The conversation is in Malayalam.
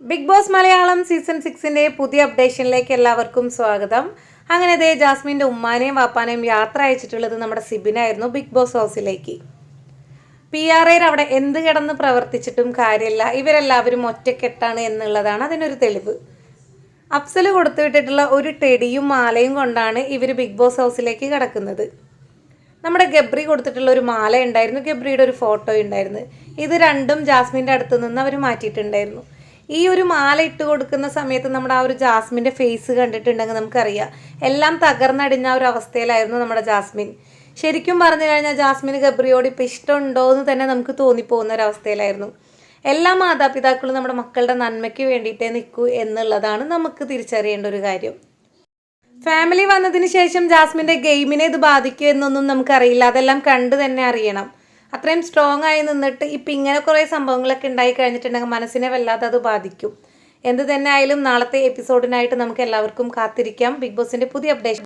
ബിഗ് ബോസ് മലയാളം സീസൺ സിക്സിന്റെ പുതിയ അപ്ഡേഷനിലേക്ക് എല്ലാവർക്കും സ്വാഗതം. അങ്ങനെ ദേ ജാസ്മിന്റെ ഉമ്മാനെയും വാപ്പാനെയും യാത്ര അയച്ചിട്ടുള്ളത് നമ്മുടെ സിബിനായിരുന്നു ബിഗ് ബോസ് ഹൗസിലേക്ക്. പി ആർ ഐ അവിടെ എന്ത് കിടന്ന് പ്രവർത്തിച്ചിട്ടും കാര്യമില്ല. ഇവരെല്ലാവരും ഒറ്റക്കെട്ടാണ് എന്നുള്ളതാണ് അതിനൊരു തെളിവ്. അഫ്സൽ കൊടുത്തുവിട്ടിട്ടുള്ള ഒരു ടെടിയും മാലയും കൊണ്ടാണ് ഇവർ ബിഗ് ബോസ് ഹൗസിലേക്ക് കടക്കുന്നത്. നമ്മുടെ ഗബ്രി കൊടുത്തിട്ടുള്ള ഒരു മാല ഉണ്ടായിരുന്നു. ഗബ്രിയുടെ ഒരു ഫോട്ടോ ഉണ്ടായിരുന്നു. ഇത് രണ്ടും ജാസ്മിന്റെ അടുത്ത് നിന്ന് അവർ മാറ്റിയിട്ടുണ്ടായിരുന്നു. ഈ ഒരു മാല ഇട്ട് കൊടുക്കുന്ന സമയത്ത് നമ്മുടെ ആ ഒരു ജാസ്മിന്റെ ഫേസ് കണ്ടിട്ടുണ്ടെങ്കിൽ നമുക്കറിയാം. എല്ലാം തകർന്നടിഞ്ഞ ഒരു അവസ്ഥയിലായിരുന്നു നമ്മുടെ ജാസ്മിൻ. ശരിക്കും പറഞ്ഞു കഴിഞ്ഞാൽ ജാസ്മിൻ ഗബ്രിയോട് ഇപ്പം ഇഷ്ടമുണ്ടോ എന്ന് തന്നെ നമുക്ക് തോന്നിപ്പോകുന്ന ഒരു അവസ്ഥയിലായിരുന്നു. എല്ലാ മാതാപിതാക്കളും നമ്മുടെ മക്കളുടെ നന്മയ്ക്ക് വേണ്ടിയിട്ടേ നിൽക്കൂ എന്നുള്ളതാണ് നമുക്ക് തിരിച്ചറിയേണ്ട ഒരു കാര്യം. ഫാമിലി വന്നതിന് ശേഷം ജാസ്മിന്റെ ഗെയിമിനെ ഇത് ബാധിക്കുമെന്നൊന്നും നമുക്കറിയില്ല. അതെല്ലാം കണ്ടു തന്നെ അറിയണം. അത്രയും സ്ട്രോങ് ആയി നിന്നിട്ട് ഇപ്പം ഇങ്ങനെ കുറേ സംഭവങ്ങളൊക്കെ ഉണ്ടായി കഴിഞ്ഞിട്ടുണ്ടെങ്കിൽ മനസ്സിനെ വല്ലാതെ അത് ബാധിക്കും. എന്ത് തന്നെ ആയാലും നാളത്തെ എപ്പിസോഡിനായിട്ട് നമുക്ക് എല്ലാവർക്കും കാത്തിരിക്കാം. ബിഗ് ബോസിന്റെ പുതിയ അപ്ഡേഷൻ